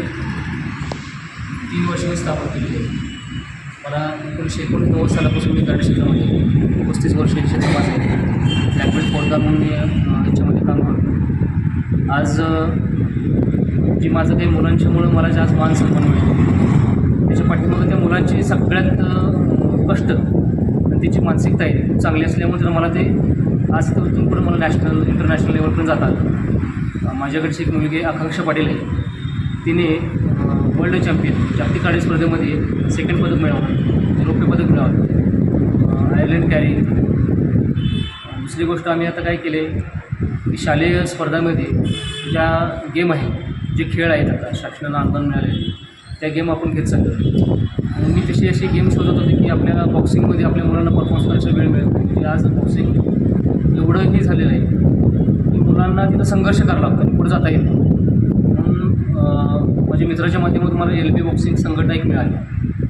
तीन वर्ष मी स्थापन केली आहे. मला एकोणीसशे एकोणनव्वद सालापासून मी कराटे क्षेत्रामध्ये पस्तीस वर्ष या आहे ब्लॅक बेल्ट म्हणून मी याच्यामध्ये काम करतो. आज जी माझं काही मुलांच्यामुळं मला जे आज मान सन्मान मिळतो त्याच्या पाठीमागं त्या मुलांची सगळ्यात कष्ट आणि त्याची मानसिकता आहे खूप चांगली असल्यामुळे तर मला ते आज तर इथून मला नॅशनल इंटरनॅशनल लेवलपर्यंत जातात माझ्याकडची एक मुलगी आकांक्षा पाटील आहे. तिने वर्ल्ड चॅम्पियन जागतिक काळी स्पर्धेमध्ये सेकंड पदक मिळवलं रौप्य पदक मिळवलं आयर्लंड कॅरी दुसरी गोष्ट आम्ही आता काय केले की शालेय स्पर्धांमध्ये ज्या गेम आहेत जे खेळ आहेत आता शासनाला अनुदान मिळाले त्या गेम आपण घेत चाललो आणि मी तशी अशी गेम शोधत होते की आपल्याला बॉक्सिंगमध्ये आपल्या मुलांना परफॉर्मन्स करायचा वेळ मिळतो की म्हणजे आज बॉक्सिंग एवढं हे झालेलं आहे की मुलांना तिथं संघर्ष करावा लागतो पुढे जाता येत नाही. माझ्या मित्राच्या माध्यमातून मला एल बी बॉक्सिंग संघटना एक मिळाली.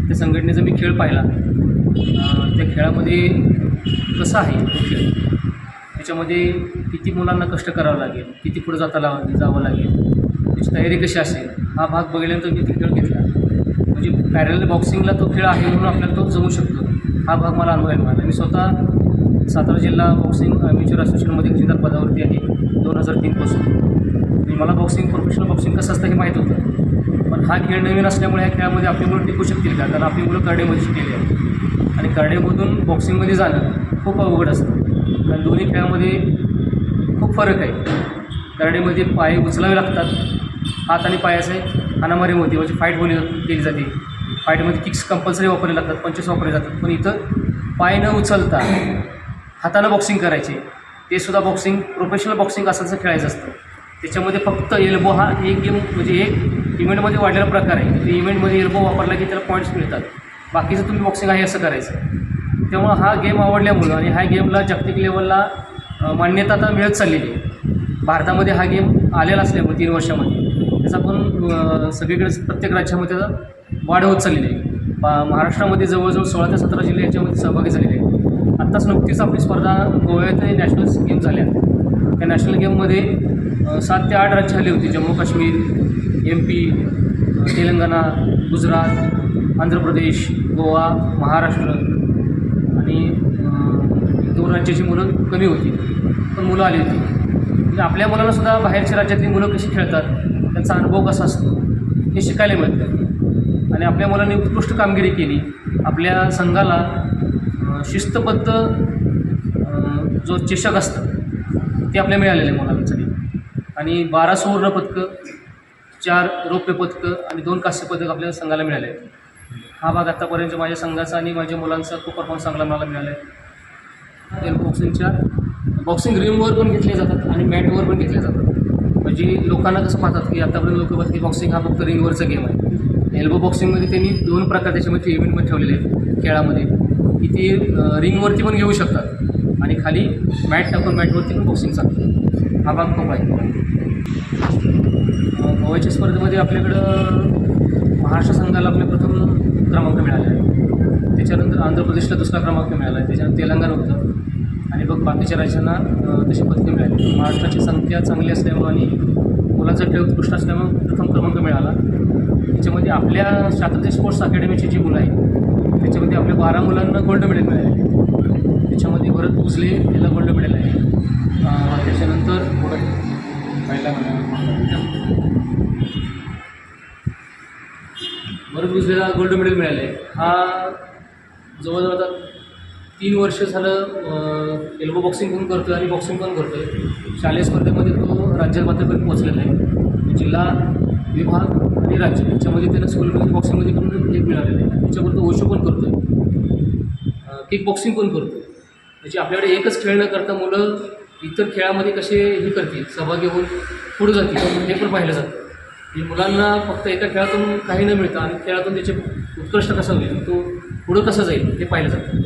त्या संघटनेचा मी खेळ पाहिला. त्या खेळामध्ये कसा आहे तो खेळ? त्याच्यामध्ये किती मुलांना कष्ट करावं लागेल? किती पुढे जाता लाव जावं लागेल? त्याची तयारी कशी असेल? हा भाग बघितल्यानंतर मी तो खेळ घेतला. म्हणजे पॅरल बॉक्सिंगला तो खेळ आहे म्हणून आपल्याला तो जमू शकतो. हा भाग मला अनुभवायला मिळाला. मी स्वतः सातारा जिल्हा बॉक्सिंग अमेच्युअर असोसिएशनमध्ये जिल्हा पदावरती आहे. दोन हजार तीनपासून म्हणजे मला बॉक्सिंग प्रोफेशनल बॉक्सिंग कसं असतं हे माहीत होतं. पण हा खेळ नवीन असल्यामुळे ह्या खेळामध्ये आपली मुलं टिकू शकतील का? कारण आपली मुलं करडेमध्ये शिकलेली आहेत. आणि करडेमधून बॉक्सिंगमध्ये जाणं खूप अवघड असतं. कारण दोन्ही खेळामध्ये खूप फरक आहे. करडेमध्ये पाय उचलावे लागतात. हात आणि पायाचे हाणामारीमध्ये म्हणजे फाईट बोली केली जाते. फाईटमध्ये किक्स कंपल्सरी वापरले लागतात पंचेस वापरले जातात. पण इथं पाय न उचलता हातानं बॉक्सिंग करायचे. ते सुद्धा बॉक्सिंग प्रोफेशनल बॉक्सिंग असायचं खेळायचं असतं. त्याच्यामध्ये फक्त एल्बो हा एक गेम म्हणजे एक इव्हेंटमध्ये वाढलेला प्रकार आहे. ते इव्हेंटमध्ये एल्बो वापरला की त्याला पॉईंट्स मिळतात. बाकीचं तुम्ही बॉक्सिंग आहे असं करायचं. तेव्हा हा गेम आवडल्यामुळं आणि ह्या गेमला जागतिक लेवलला मान्यता आता मिळत चाललेली आहे. भारतामध्ये हा गेम आलेला असल्यामुळे तीन वर्षामध्ये. त्याचा पण सगळीकडे प्रत्येक राज्यामध्ये वाढ होत चाललेली आहे. बा महाराष्ट्रामध्ये जवळजवळ सोळा ते सतरा जिल्हे याच्यामध्ये सहभागी झालेले आहेत. आत्ताच नुकतीच आपली स्पर्धा गोव्यात नॅशनल गेम झाल्या. त्या नॅशनल गेममध्ये सात ते आठ राज्य आली होती जम्मू काश्मीर एम पी तेलंगणा गुजरात आंध्र प्रदेश गोवा महाराष्ट्र आणि दोन राज्याची मुलं कमी होती पण मुलं आली होती. म्हणजे आपल्या मुलांनासुद्धा बाहेरच्या राज्यातली मुलं कशी खेळतात त्यांचा अनुभव कसा असतो हे शिकायला मिळतं. आणि आपल्या मुलांनी उत्कृष्ट कामगिरी केली. आपल्या संघाला शिस्तबद्ध जो चषक असतं ते आपल्या मिळालेले आहे मुलांसाठी. आणि बारा सुवर्ण पदकं चार रौप्य पदकं आणि दोन कांस्य पदक आपल्या संघाला मिळाले. आहेत हा भाग आत्तापर्यंत माझ्या संघाचा आणि माझ्या मुलांचा खूप परफॉर्मन्स चांगला मला मिळाला आहे बॉक्सिंगच्या बॉक्सिंग रिमवर पण घेतले जातात आणि मॅटवर पण घेतले जातात. म्हणजे लोकांना कसं पाहतात की आत्तापर्यंत लोक बघतात की बॉक्सिंग हा फक्त रिंगवरचा गेम आहे. एल्बो बॉक्सिंगमध्ये त्यांनी दोन प्रकार त्याच्यामध्ये इव्हेंटमध्ये ठेवलेले आहेत खेळामध्ये. की ते रिंगवरती पण घेऊ शकतात आणि खाली मॅट टाकून मॅटवरती पण बॉक्सिंग चालतं. हा भाग खूप आहे. गोव्याच्या स्पर्धेमध्ये आपल्याकडं महाराष्ट्र संघाला आपले प्रथम क्रमांक मिळाला आहे. त्याच्यानंतर आंध्र प्रदेशला दुसरा क्रमांक मिळाला आहे. त्याच्यानंतर तेलंगणा होतं. आणि बघ बाकीच्या राज्यांना तशी पदकं मिळाली महाराष्ट्राची संख्या चांगली असल्यामुळं आणि मुलांचा खेळ उत्कृष्ट असल्यामुळं प्रथम क्रमांक मिळाला. त्याच्यामध्ये आपल्या शास्त्री स्पोर्ट्स अकॅडमीची जी मुलं आहेत त्याच्यामध्ये आपल्या बारा मुलांना गोल्ड मेडल मिळाले त्याच्यामध्ये भरत भोसले याला गोल्ड मेडल आहे. त्याच्यानंतर पहिला महिना भरत भोसलेला गोल्ड मेडल मिळाले. आहे हा जवळजवळ आता तीन वर्ष झालं एल्बो बॉक्सिंग पण करतो आणि बॉक्सिंग पण करतो आहे शालेय स्पर्धेमध्ये तो राज्य पातळीपर्यंत पोहोचलेला आहे. जिल्हा विभाग आणि राज्य याच्यामध्ये त्याला स्कूलमध्ये बॉक्सिंगमध्ये पण एक मिळालेलं आहे. त्याच्याबरोबर तो ओशो पण करतो आहे किक बॉक्सिंग पण करतो म्हणजे आपल्याकडे एकच खेळ न करता मुलं इतर खेळामध्ये कसे हे करतील सहभागी होऊन पुढे जातील हे पण पाहिलं जातं. की मुलांना फक्त एका खेळातून काही न मिळतं आणि खेळातून त्याचे उत्कृष्ट कसं होईल तो पुढं कसं जाईल हे पाहिलं जातं.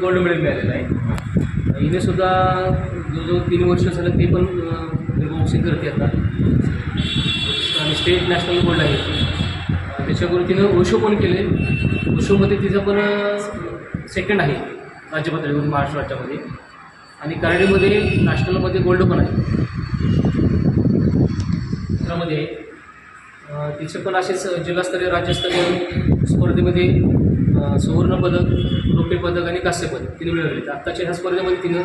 गोल्ड मेडल मिळालेलं आहे. हिने सुद्धा जवळजवळ तीन वर्ष झालं ते पण बॉक्सिंग करते आता. आणि स्टेट नॅशनल गोल्ड आहे. ती. अं, त्याच्याबरोबर तिनं ओशो पण केले. ओशोमध्ये तिचं पण सेकंड आहे राज्य महाराष्ट्र राज्यामध्ये. आणि कराडीमध्ये नॅशनलमध्ये गोल्ड पण आहे. त्यामध्ये तिचे पण असेच जिल्हास्तरीय राज्यस्तरीय स्पर्धेमध्ये सुवर्णपदक रौप्य पदक आणि कांस्य पदक तिने मिळवले आत्ताच्या ह्या स्पर्धेमध्ये तिनं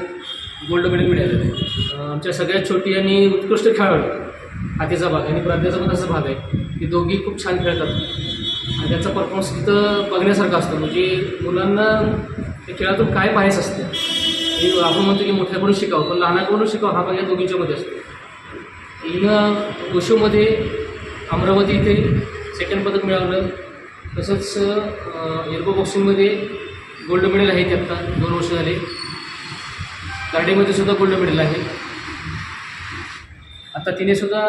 गोल्ड मेडल मिळालेलं आहे आमच्या सगळ्यात छोटी आणि उत्कृष्ट खेळाडू हातीचा भाग आणि प्राध्याचा पण असा भाग आहे. की दोघी खूप छान खेळतात. आणि त्याचा परफॉर्मन्स तिथं बघण्यासारखा असतो. म्हणजे मुलांना त्या खेळातून काय पाहायचं असतं? हे आपण म्हणतो की मोठ्याकडून शिकावं पण लहानाकडून शिकावं हा भाग या दोघींच्यामध्ये असतो. हिनं वशूमध्ये अमरावती इथे सेकंड पदक मिळवलं तसंच एल्बो बॉक्सिंगमध्ये गोल्ड मेडल आहे ते आत्ता दोन वर्ष झाले. गाडीमध्ये सुद्धा गोल्ड मेडल आहे. आता तिने सुद्धा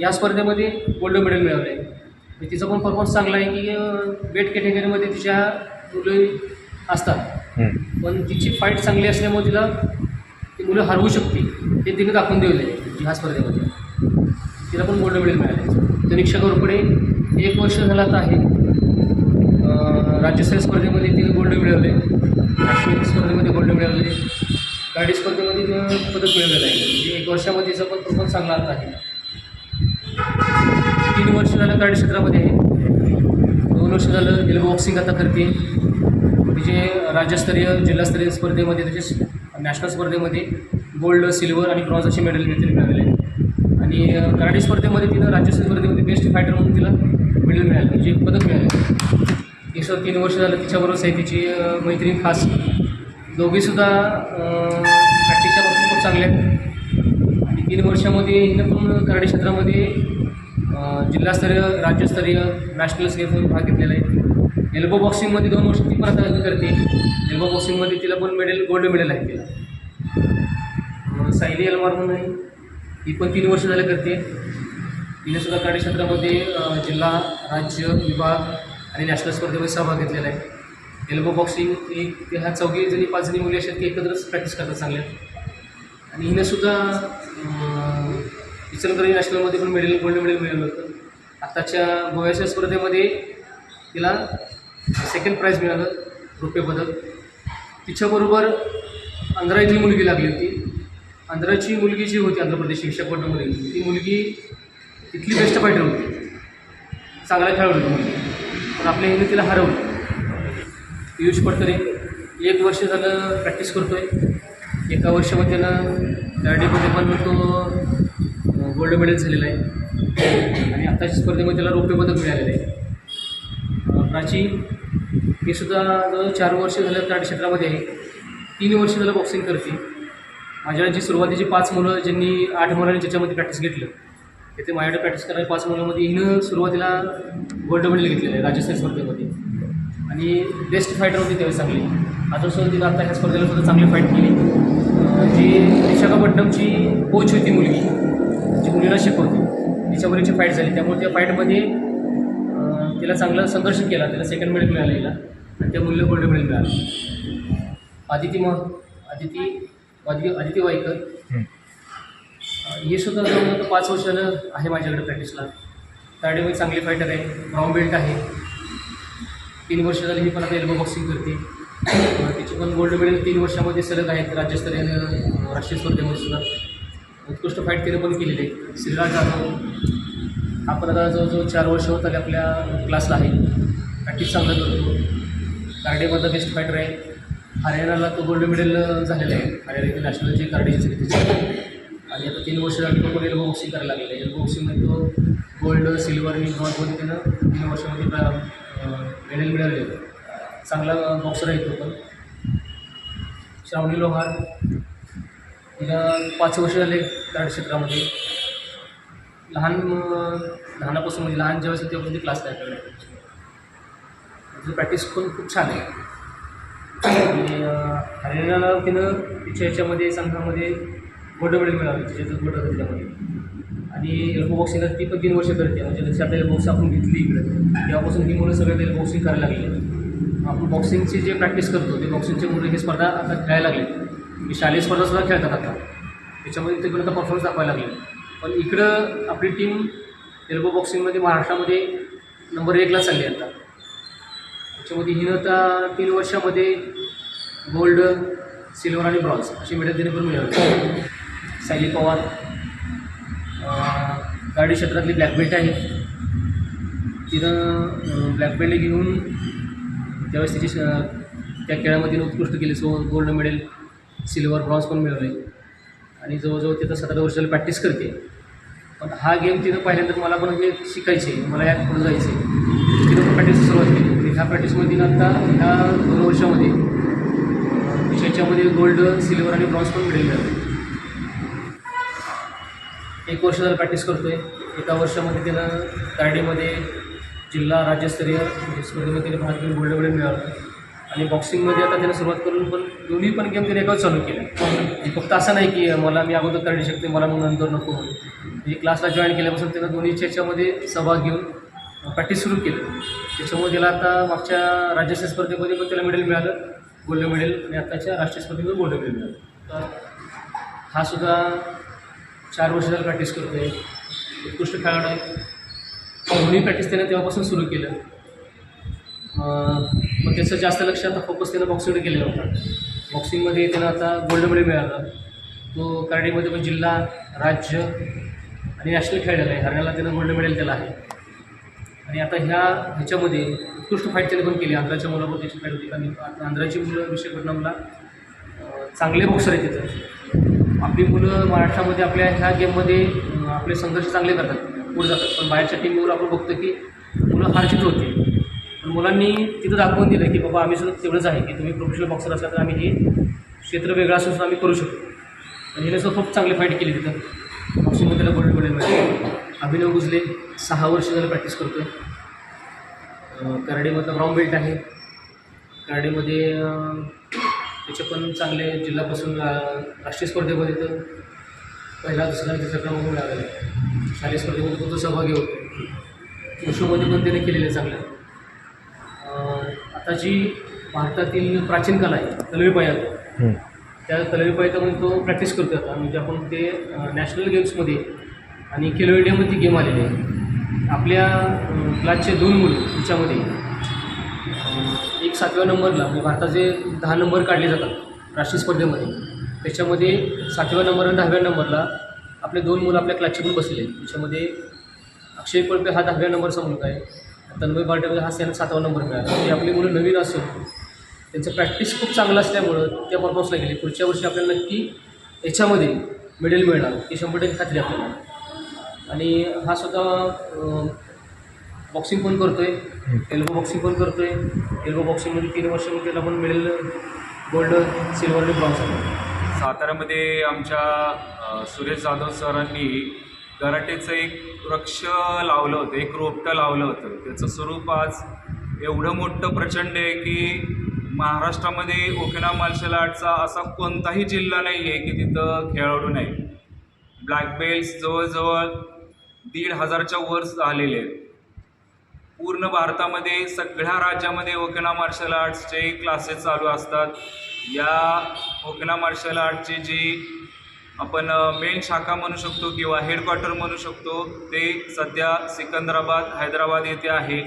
या स्पर्धेमध्ये गोल्ड मेडल मिळवलं आहे आणि तिचा पण परफॉर्मन्स चांगला आहे की वेट कॅटेगरीमध्ये तिच्या मुलं असतात. पण तिची फाईट चांगली असल्यामुळे तिला ती मुलं हरवू शकते हे तिने दाखवून दिले ह्या स्पर्धेमध्ये. तिला पण गोल्ड मेडल मिळाले. तनिक्षा गोरपडे एक वर्ष झाला तर आहे राज्यस्तरीय स्पर्धेमध्ये तिने गोल्ड मिळवले. राष्ट्रीय स्पर्धेमध्ये गोल्ड मिळवले. गाडी स्पर्धेमध्ये तिनं पदक मिळवलेलं आहे. म्हणजे एक वर्षामध्ये तिचा पण परफॉर्मन्स चांगला आता आहे. तीन वर्ष झालं गाडी क्षेत्रामध्ये आहे. दोन वर्ष झालं तिला बॉक्सिंग आता करते. तिचे राज्यस्तरीय जिल्हास्तरीय स्पर्धेमध्ये तसेच नॅशनल स्पर्धेमध्ये गोल्ड सिल्वर आणि ब्रॉन्झ असे मेडल तिने मिळवले आणि कराटे स्पर्धेमध्ये तिनं राज्यस्तरीय स्पर्धेमध्ये बेस्ट फायटर म्हणून तिला मेडल मिळालं म्हणजे पदक मिळालं. एक सर तीन वर्ष झालं तिच्याबरोबर आहे तिची मैत्रीण खास. दोघीसुद्धा प्रॅक्टिसच्या बाबतीत खूप चांगल्या आहेत. आणि तीन वर्षामध्ये हिनं पण कराटे क्षेत्रामध्ये जिल्हास्तरीय राज्यस्तरीय नॅशनल स्केलमध्ये भाग घेतलेला आहे. एल्बो बॉक्सिंगमध्ये दोन वर्ष ती पण आता करते. एल्बो बॉक्सिंगमध्ये तिला पण मेडल गोल्ड मेडल आहे तिला. सायली एलमार म्हणून आहे. ती पण तीन वर्ष झालं करते. तिने सुद्धा कराटे जिल्हा राज्य विभाग आणि नॅशनल स्पर्धेमध्ये सहभाग घेतलेला आहे. एल्बो बॉक्सिंग एक ते ह्या चौघी जणी पाच जणी मुली असेल ती एकत्रच प्रॅक्टिस करतात चांगल्या. आणि हिनं सुद्धा इचलकरंजी नॅशनलमध्ये पण मेडल गोल्ड मेडल मिळवलं होतं. आत्ताच्या गोव्याच्या स्पर्धेमध्ये तिला सेकंड प्राईज मिळालं रुपये पदक तिच्याबरोबर आंध्रातली मुलगी लागली होती. आंध्राची मुलगी जी होती आंध्र प्रदेश विशाखपट्टणमध्ये ती मुलगी तिथली बेस्ट फायटर होती. चांगला खेळाडू होती मुलगी. पण आपल्या हिने तिला हरवलं. पियुष पटकरे एक वर्ष झालं प्रॅक्टिस करतो आहे एका वर्षामध्ये त्यानं दाडीमध्ये पण तो गोल्ड मेडल झालेला आहे. आणि आत्ताच्या स्पर्धेमध्ये त्याला रौप्य पदक मिळालेलं आहे. प्राची ही सुद्धा जवळ चार वर्ष झालं कराटे क्षेत्रामध्ये आहे. तीन वर्ष झालं बॉक्सिंग करते. माझ्याकडे जी सुरुवातीची पाच मुलं ज्यांनी आठ मुलांनी ज्याच्यामध्ये प्रॅक्टिस घेतलं तिथे माझ्याकडे प्रॅक्टिस करायला पाच मुलांमध्ये हिनं सुरुवातीला गोल्ड मेडल घेतलेलं आहे राजस्थान स्पर्धेमध्ये. आणि बेस्ट फायटर होती त्यावेळी चांगली. अजून सुद्धा तिला आता ह्या स्पर्धेला सुद्धा चांगली फाईट केली. जी विशाखापट्टणमची कोच होती मुलगी जी मुलीला शिकवते तिच्या मुलीची फाईट झाली त्यामुळे त्या फाईटमध्ये तिला चांगला संघर्ष केला तिला सेकंड मेडल मिळालं हिला. आणि त्या मुलीला गोल्ड मेडल मिळालं. आदिती मग आदिती आदिती आदिती वाईकर अं, ही सुद्धा जवळजवळ पाच वर्ष झालं आहे माझ्याकडे प्रॅक्टिसला गाडीमध्ये चांगली फायटर आहे ब्राऊन बेल्ट आहे. तीन वर्ष झाली ही पण आता एल्बो बॉक्सिंग करते. तिची पण गोल्ड मेडल तीन वर्षामध्ये सलग आहेत राज्यस्तरीय आणि राष्ट्रीय स्पर्धेमध्ये सुद्धा. उत्कृष्ट फाईट तिने पण केलेली आहे. श्रीराज जाधव हा आता जो जवळजवळ चार वर्ष होत आले आपल्या क्लासला आहे. प्रॅक्टिस चांगलं करतो. कार्डेमधला बेस्ट फायटर आहे. हरियाणाला तो गोल्ड मेडल झालेला आहे. हरियाणा नॅशनलची कार्डेची आणि आता तीन वर्ष झाली तो पण एल्बो बॉक्सिंग करायला लागलेलं आहे. एल्बो बॉक्सिंगमध्ये तो गोल्ड सिल्वर आणि ब्रॉन्झमध्ये त्यानं तीन वर्षामध्ये मेडल मिळाले होते चांगला बॉक्सर आहे तो पण. श्रावणी लोहार. तिला पाच वर्ष झाले कार्ड क्षेत्रामध्ये. लहान लहानापासून म्हणजे लहान जेव्हा असेल तेव्हापासून ते क्लास तयार आपल्याकडे तिचं प्रॅक्टिस पण खूप छान आहे. आणि हरियाणाला तिनं तिच्या ह्याच्यामध्ये संघामध्ये गोल्ड मेडल मिळालं तिच्या गोल्ड त्याच्यामध्ये आणि एल्बो बॉक्सिंगला ती पण तीन वर्ष करते म्हणजे जशी आपल्याला बॉक्स आपण घेतली इकडे तेव्हापासून ही मुलं सगळे एल्बो बॉक्सिंग करायला लागली. आपण बॉक्सिंगची जे प्रॅक्टिस करतो ते बॉक्सिंगचे मुलं ही स्पर्धा आता खेळायला लागली. शालेय स्पर्धासुद्धा खेळतात आता. त्याच्यामध्ये ते पण आता परफॉर्मन्स दाखवायला लागले. पण इकडं आपली टीम एल्बो बॉक्सिंगमध्ये महाराष्ट्रामध्ये नंबर एकला चालली आता. त्याच्यामध्ये हिनं आता तीन वर्षामध्ये गोल्ड सिल्वर आणि ब्रॉन्झ अशी मेडल तिने पण मिळवली. सायली पवार गाडी क्षेत्रातली ब्लॅक बेल्ट आहे. तिनं ब्लॅक बेल्ट घेऊन त्यावेळेस तिची श- त्या खेळामध्ये उत्कृष्ट केली. So gold medal silver bronze पण मिळवले आणि जवळजवळ तिथं सतरा वर्षाला प्रॅक्टिस करते. पण हा गेम तिनं पहिल्यांदा मला पण हे शिकायचे मला यात पुढे जायचे तिनं प्रॅक्टिस सुरुवात केली. आणि ह्या प्रॅक्टिसमध्ये आता ह्या दोन वर्षामध्ये त्याच्यामध्ये गोल्ड सिल्वर आणि ब्रॉन्झ पण मिळेल एक वर्ष जर प्रॅक्टिस आहे एका वर्षामध्ये त्यानं गाडीमध्ये जिल्हा राज्यस्तरीय म्हणजे स्पर्धेमध्ये त्याने भारतीय गोल्ड मेडल मिळवलं आणि बॉक्सिंगमध्ये आता त्यानं सुरुवात करून पण दोन्ही पण गेम त्याने एकाच चालू केले. फक्त असं नाही की मला मी अगोदर करणे शकते मला मग नंतर नको म्हणजे क्लासला जॉईन केल्यापासून त्यानं दोन्हीच्या याच्यामध्ये सहभाग घेऊन प्रॅक्टिस सुरू केली. त्याच्यामुळे त्याला आता मागच्या राज्यस्तरीय स्पर्धेमध्ये पण त्याला मेडल मिळालं. गोल्ड मेडल आणि आताच्या राष्ट्रीय स्पर्धेमध्ये गोल्ड मेडल मिळालं. तर हा सुद्धा चार वर्ष झालं प्रॅक्टिस करतो आहे उत्कृष्ट खेळाडू आहे. दोन्ही प्रॅक्टिस त्याने तेव्हापासून सुरू केलं. मग त्याचं जास्त लक्ष आता फोकस त्यानं बॉक्सिंगकडे केलेलं होतं. बॉक्सिंगमध्ये त्यानं आता गोल्ड मेडल मिळालं. तो कराडीमध्ये पण जिल्हा राज्य आणि नॅशनल खेळलेला आहे. हरण्याला त्यानं गोल्ड मेडल दिलं आहे. आणि आता ह्या ह्याच्यामध्ये उत्कृष्ट फाईट त्याने पण केली. आंध्राच्या मुलाबरोबर त्याची फाईट होती. कारण आंध्राची मुलं विषय मला चांगले बॉक्सर आहेत तिथं. आपली मुलं महाराष्ट्रामध्ये आपल्या ह्या गेममध्ये आपले संघर्ष चांगले करतात. पुढे जातात पण बाहेरच्या टीमवर आपण बघतो की मुलं हारचित होते मुलांनी तिथं दाखवून दिलं की बाबा आम्ही सुद्धा तेवढंच आहे की तुम्ही प्रोफेशनल बॉक्सर असला तर आम्ही हे क्षेत्र वेगळं असून सुद्धा आम्ही करू शकतो. आणि हिने सुद्धा खूप चांगली फाईट केली तिथं. बॉक्सिंगमध्ये त्याला गोल्ड मेडल अभिनव गुजले सहा वर्ष झालं प्रॅक्टिस करतो आहे कराडेमधला ब्राऊन बेल्ट आहे. कराडेमध्ये त्याचे पण चांगले जिल्हापासून रा- राष्ट्रीय स्पर्धेमध्ये तर पहिला दुसरा तिसरा क्रमांक मिळालेला आहे. शालेय स्पर्धेमध्ये पण तो सहभागी होतो विश्वमध्ये पण त्याने केलेलं आहे चांगलं. आता जी भारतातील प्राचीन कला आहे तलवीपायात त्या तलवीपायामध्ये तो प्रॅक्टिस करतो आता. म्हणजे आपण ते नॅशनल गेम्समध्ये आणि खेलो इंडियामध्ये गेम आलेले आहे आपल्या क्लासचे दोन मुलं त्याच्यामध्ये अं, एक सातव्या नंबरला म्हणजे भारताचे दहा नंबर काढले जातात राष्ट्रीय स्पर्धेमध्ये. त्याच्यामध्ये सातव्या नंबर आणि दहाव्या नंबरला आपले दोन मुलं आपल्या क्लासचे पण बसले त्याच्यामध्ये अक्षय कोळपे हा दहाव्या नंबरचा मुलगा आहे. तन्मय पाटील हा सेन सातवा नंबर मिळाला ते आपली मुलं नवीन असून त्यांचं प्रॅक्टिस खूप चांगलं असल्यामुळं त्या परफॉर्मन्सला गेली. पुढच्या वर्षी आपल्याला नक्की याच्यामध्ये मेडल मिळणार ही शंभर टक्के खात्री आपल्याला. आणि हा स्वतः बॉक्सिंग पण करतो आहे एल्बो बॉक्सिंग पण करतो आहे एल्बो बॉक्सिंगमध्ये तीन वर्षामध्ये त्याला पण मिळेल गोल्ड सिल्वर आणि ब्रॉन्झ साताऱ्यामध्ये आमच्या सुरेश जाधव सरांनी कराटेचं एक वृक्ष लावलं होतं एक रोपटं लावलं होतं. त्याचं स्वरूप आज एवढं मोठं प्रचंड आहे की महाराष्ट्रामध्ये ओकेना मार्शल आर्टचा असा कोणताही जिल्हा नाही आहे की तिथं खेळाडू नाही. ब्लॅक बेल्ट्स जवळजवळ दीड हजारच्या वर झालेले आहेत. पूर्ण भारतामध्ये सगळ्या राज्यामध्ये ओकेना मार्शल आर्ट्सचे क्लासेस चालू असतात. या ओकेना मार्शल आर्टची जी आपण मेन शाखा म्हणू शकतो किंवा हेडक्वार्टर म्हणू शकतो ते सध्या सिकंदराबाद हैदराबाद येथे आहे.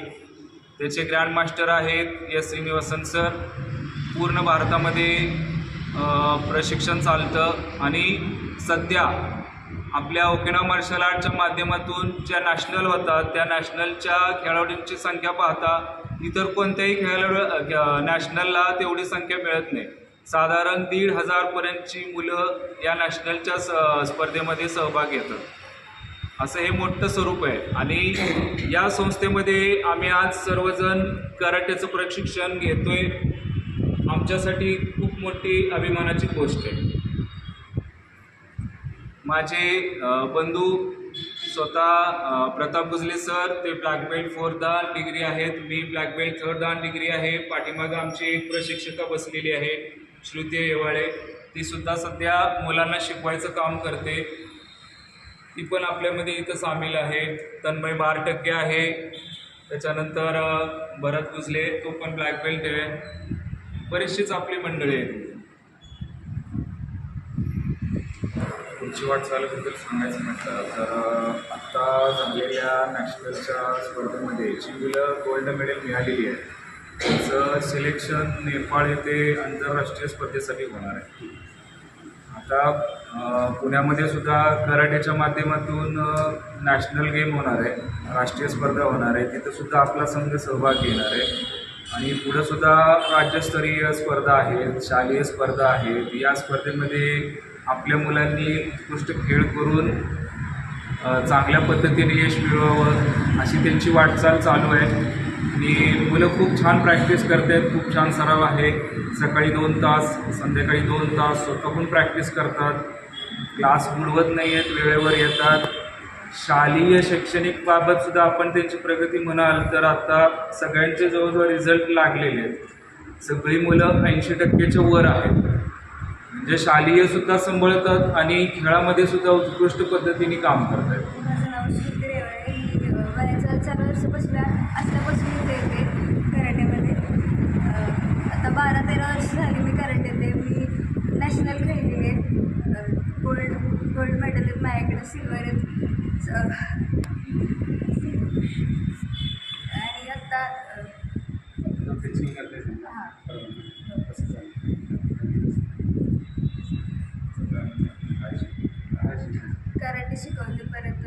त्याचे ग्रँड मास्टर आहेत एस श्रीनिवासन सर. पूर्ण भारतामध्ये प्रशिक्षण चालतं आणि सध्या आपल्या ओकेना मार्शल आर्टच्या माध्यमातून ज्या नॅशनल होतात त्या नॅशनलच्या खेळाडूंची संख्या पाहता इतर कोणत्याही खेळाडू नॅशनलला तेवढी संख्या मिळत नाही. साधारण दीड हजारपर्यंतची मुलं या नॅशनलच्या स स्पर्धेमध्ये सहभाग घेतात. असं हे मोठं स्वरूप आहे. आणि या संस्थेमध्ये आम्ही आज सर्वजण कराट्याचं प्रशिक्षण घेतोय. आमच्यासाठी खूप मोठी अभिमानाची गोष्ट आहे. माझे बंधू स्वतः प्रताप गुजले सर ते black belt four dan degree आहेत. मी black belt third dan degree आहे. पाठीमागं आमची एक प्रशिक्षिका बसलेली आहे. श्रुती येवाळे ती सुद्धा सध्या मुलांना शिकवायचं काम करते. ती पण आपल्यामध्ये इथं सामील आहे. तन्मय बार टक्के आहे. त्याच्यानंतर भरत गुजले तो पण ब्लॅक बेल्ट आहे. बरीचशीच आपली मंडळी आहेत. पुढची वाटचालीबद्दल सांगायचं म्हटलं तर आत्ता झालेल्या नॅशनलच्या स्पर्धेमध्ये चिवीला गोल्ड मेडल मिळालेली आहे. त्याचं सिलेक्शन नेपाळ येथे आंतरराष्ट्रीय स्पर्धेसाठी होणार आहे. आता पुण्यामध्ये सुद्धा कराटेच्या माध्यमातून नॅशनल गेम होणार आहे. राष्ट्रीय स्पर्धा होणार आहे. तिथंसुद्धा आपला संघ सहभाग घेणार आहे. आणि पुढंसुद्धा राज्यस्तरीय स्पर्धा आहेत शालेय स्पर्धा आहेत. या स्पर्धेमध्ये आपल्या मुलांनी उत्कृष्ट खेळ करून चांगल्या पद्धतीने यश मिळवावं अशी त्यांची वाटचाल चालू आहे. आणि मुलं खूप छान प्रॅक्टिस करत आहेत खूप छान सराव आहे. सकाळी दोन तास संध्याकाळी दोन तास स्वतःहून प्रॅक्टिस करतात. क्लास बुडवत नाही आहेत वेळेवर येतात. शालेय शैक्षणिक बाबतसुद्धा आपण त्यांची प्रगती म्हणाल तर आता सगळ्यांचे जवळजवळ रिझल्ट लागलेले आहेत. सगळी मुलं ऐंशी टक्केच्या वर आहेत. म्हणजे शालेयसुद्धा सांभाळतात आणि खेळामध्ये सुद्धा उत्कृष्ट पद्धतीने काम करत आहेत नॅशनल खेळलेले आहेत. गोल्ड गोल्ड मेडल आहेत माझ्याकडे सिल्वर आहेत. आणि आता कराटे शिकवते परत.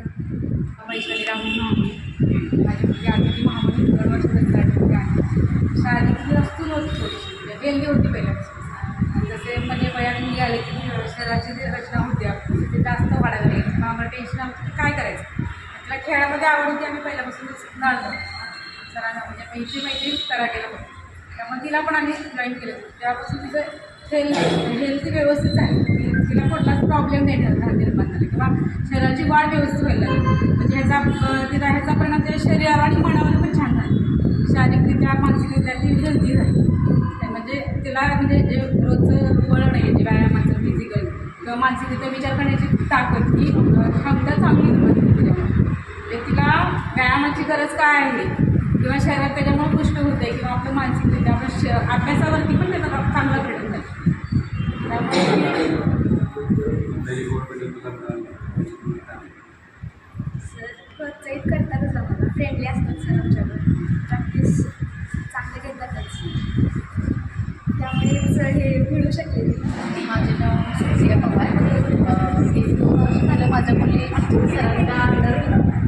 वैशाली राहुल महामणी माझी मुलगी आदिती महामणी दोन वर्ष कराटे शाळेत असतो नव्हती थोडीशी. गेली होती पहिल्या शरीराची जी रचना होती आपली ती जास्त वाढायला लागली मग आम्हाला टेन्शन आलं की काय करायचं? आपल्या खेळामध्ये आवड होती आम्ही पहिल्यापासूनच नाळलं सरांना म्हणजे मेहती मैत्री करा गेलं होतं त्यामुळे तिला पण आम्ही जॉईन केलं. त्यापासून तिचं हेल्थ हेल्थ व्यवस्थित झाली. तिला कुठलाच प्रॉब्लेम नाही झाला निर्माण झाला किंवा शरीराची वाढ व्यवस्थित व्हायला लागली. म्हणजे ह्याचा तिला ह्याचा परिणाम त्या शरीरावर आणि मनावर पण छान झाला. शारीरिकरित्या मानसिकरित्या ती हेल्दी झाली. म्हणजे तिला म्हणजे जे रोजचं वळण आहे जे व्यायामाचं मानसिकरित्या विचार करण्याची ताकद ही अं, क्षमता चांगली व्यक्तीला म्हणजे तिला व्यायामाची गरज काय आहे? किंवा शरीरात त्याच्यामुळे पुष्ट होते किंवा आपलं मानसिकरित्या आपल्या श अभ्यासावरती पण त्याचा चांगला परिणाम झाला त्यामुळे सर प्रोत्साहित करतातच आम्हाला फ्रेंडली असतात सर आमच्यावर प्रॅक्टिस चांगले घेतातच. त्यामुळेच हे मिळू शकले सरांना अंडर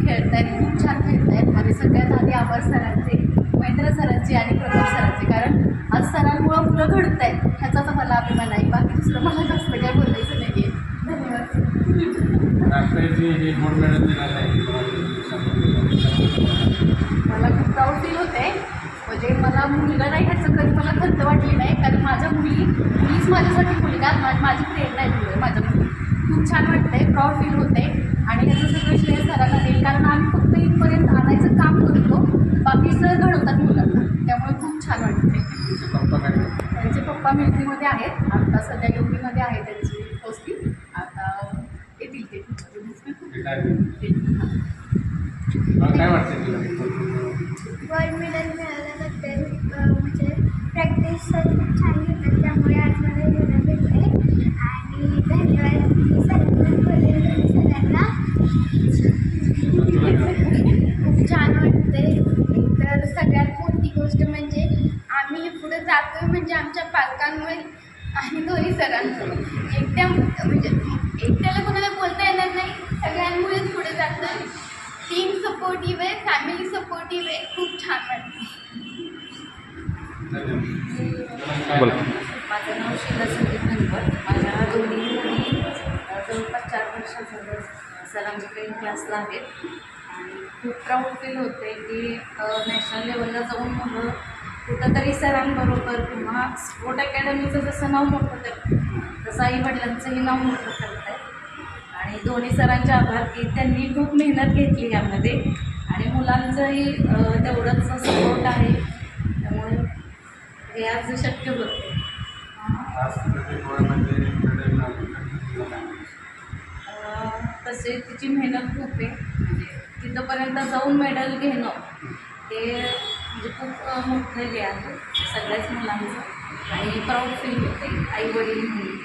खेळत आहेत खूप छान खेळत आहेत आणि सगळ्यात आधी आभार सरांचे महेंद्र सरांचे आणि प्रताप सरांचे कारण आज सरांमुळं मुलं घडत आहेत ह्याचाच मला अभिमान आहे. बाकी दुसरं मला जास्त काय बोलायचं नाही आहे धन्यवाद मला खूप प्राऊड फील होते. म्हणजे मला मुलगा नाही ह्याचं कधी मला खंत वाटली नाही. कारण माझ्या मुली मुलीच माझ्यासाठी मुलगा माझी प्रेरणा आहे. मुलं माझ्या मुली खूप छान वाटतंय प्राऊड फील होते आणि ह्याचं सगळं श्रेय सरांना देईल कारण आम्ही फक्त इथपर्यंत आणायचं काम करतो. बाकी सर घडवतात मुलांना. त्यामुळे खूप छान वाटते? त्यांचे पप्पा मिलिटरीमध्ये आहेत. आता सध्या योगीमध्ये आहे त्यांची पोस्टिंग आता येतील ते. काय वाटतं गोल्ड मेडल म्हणजे प्रॅक्टिस खूप छान घेतात त्यामुळे आज मला जातोय म्हणजे आमच्या पालकांमुळे आणि दोन्ही सरांमुळे. एकट्या म्हणजे एकट्याला कोणाला बोलता येणार नाही सगळ्यांमुळेच पुढे जातोय. टीम सपोर्टिव्ह आहे फॅमिली सपोर्टिव्ह आहे. खूप छान वाटतं. बोला. माझं नाव शीला संदीप नंबर माझ्या दोन्ही मुली जवळपास चार वर्षाचं सरांच्याकडे क्लासला आहेत. आणि खूप प्राऊड फील होते की नॅशनल लेवलला जाऊन मुलं कुठंतरी सरांबरोबर किंवा स्पोर्ट अकॅडमीचं जसं नाव मोठं करतं तसं आई वडिलांचंही नाव मोठं करत आहे. आणि दोन्ही सरांचे आभार की त्यांनी खूप मेहनत घेतली यामध्ये. आणि मुलांचंही तेवढंच सपोर्ट आहे. त्यामुळे हे आज शक्य होते. तसे तिची मेहनत खूप आहे. म्हणजे तिथंपर्यंत जाऊन मेडल घेणं ते म्हणजे खूप मोठं हे आहे. सगळ्याच मुलांचं. आणि प्राऊड फील होते. आई वडील म्हणून.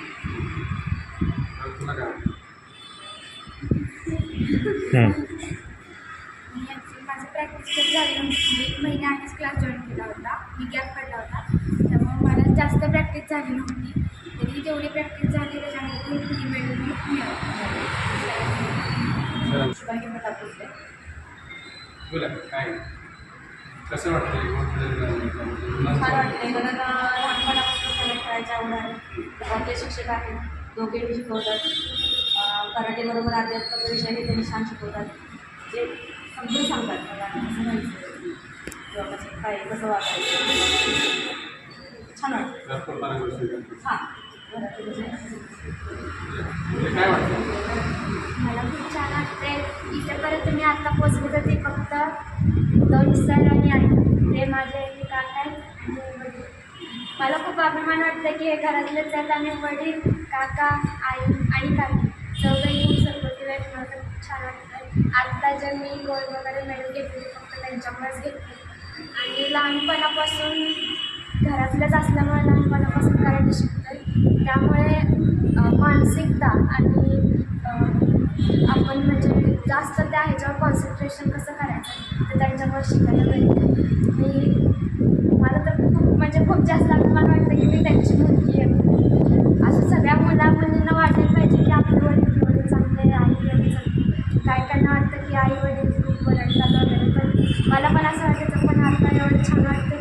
माझं प्रॅक्टिस खूप झाली. एक महिना आधीच क्लास जॉईन केला होता. मी गॅप पडला होता. त्यामुळे मला जास्त प्रॅक्टिस झाली नव्हती. तरी जेवढी प्रॅक्टिस झाली त्याच्यामध्ये ही मेडल मी मिळवली शुभांगी प्रताप भोसले. बोला काय? कसं वाटतं छान मला तर लहानपणापासून आवड आहे. आपले शिक्षक आहेत. दोघे शिकवतात. अं, कराटेबरोबर अध्यात्माचा विषयही त्यांनी छान शिकवतात. जे समजून सांगतात. मला काय कसं वागायचं छान वाटतं. हां. म्हणजे काय वाटतं मला खूप छान वाटते इथेपर्यंत मी आता पोचले तर ते फक्त दोन सर आणि आई ते माझे काका आहेत. मला खूप अभिमान वाटतं की हे घरातलेच आहेत आणि वडील काका आई आणि काकी चौघही सपोर्टिव्ह आहेत मला तर खूप छान वाटतं. आत्ता जे मी गोल्ड वगैरे मेडल घेतली फक्त त्यांच्यामुळेच घेतली. आणि लहानपणापासून घरातलंच असल्यामुळे लहानपणापासून करायला शिकतं त्यामुळे मानसिकता आणि आपण म्हणजे जास्त त्या ह्याच्यावर कॉन्सन्ट्रेशन कसं करायचं तर त्यांच्यावर शिकायला पाहिजे मी मला तर खूप म्हणजे खूप जास्त मला वाटतं की मी त्यांची मुलगी आहे. असं सगळ्या मुला मुलींना वाटायला पाहिजे की आपले वडील एवढे चांगले आई वडील चांगले काय त्यांना वाटतं की आई वडील खूप वरडतात वगैरे. पण मला पण असं वाटायचं पण आता एवढं छान वाटतं